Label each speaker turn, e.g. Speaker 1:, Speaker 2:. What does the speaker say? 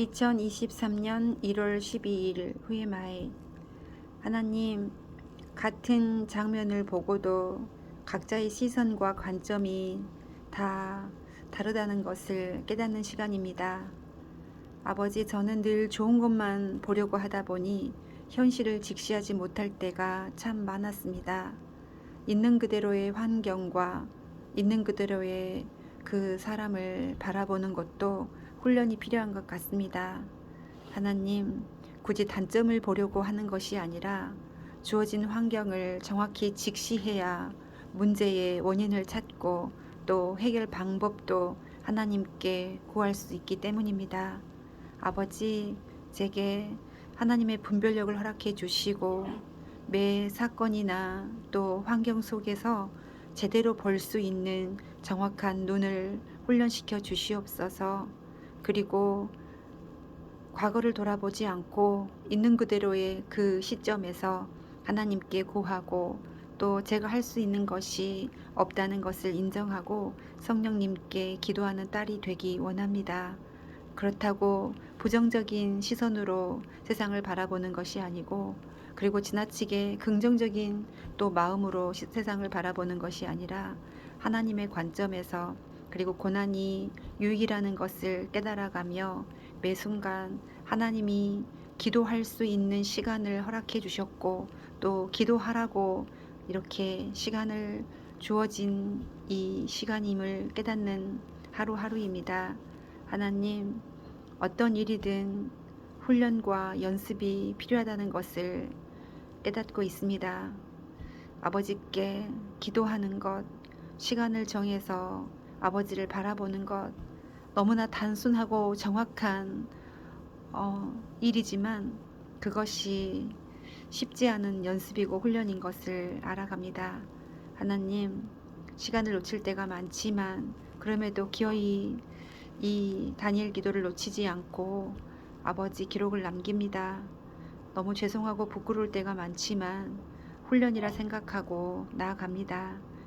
Speaker 1: 2023년 1월 12일 후에마에 하나님 같은 장면을 보고도 각자의 시선과 관점이 다 다르다는 것을 깨닫는 시간입니다. 아버지 저는 늘 좋은 것만 보려고 하다 보니 현실을 직시하지 못할 때가 참 많았습니다. 있는 그대로의 환경과 있는 그대로의 그 사람을 바라보는 것도 훈련이 필요한 것 같습니다. 하나님, 굳이 단점을 보려고 하는 것이 아니라 주어진 환경을 정확히 직시해야 문제의 원인을 찾고 또 해결 방법도 하나님께 구할 수 있기 때문입니다. 아버지, 제게 하나님의 분별력을 허락해 주시고 매 사건이나 또 환경 속에서 제대로 볼 수 있는 정확한 눈을 훈련시켜 주시옵소서. 그리고 과거를 돌아보지 않고 있는 그대로의 그 시점에서 하나님께 구하고 또 제가 할 수 있는 것이 없다는 것을 인정하고 성령님께 기도하는 딸이 되기 원합니다. 그렇다고 부정적인 시선으로 세상을 바라보는 것이 아니고 그리고 지나치게 긍정적인 또 마음으로 시- 세상을 바라보는 것이 아니라 하나님의 관점에서 그리고 고난이 유익이라는 것을 깨달아가며 매 순간 하나님이 기도할 수 있는 시간을 허락해 주셨고 또 기도하라고 이렇게 시간을 주어진 이 시간임을 깨닫는 하루하루입니다. 하나님, 어떤 일이든 훈련과 연습이 필요하다는 것을 깨닫고 있습니다. 아버지께 기도하는 것, 시간을 정해서 아버지를 바라보는 것, 너무나 단순하고 정확한 어, 일이지만 그것이 쉽지 않은 연습이고 훈련인 것을 알아갑니다. 하나님, 시간을 놓칠 때가 많지만 그럼에도 기어이 이 다니엘 기도를 놓치지 않고 아버지 기록을 남깁니다. 너무 죄송하고 부끄러울 때가 많지만 훈련이라 생각하고 나아갑니다.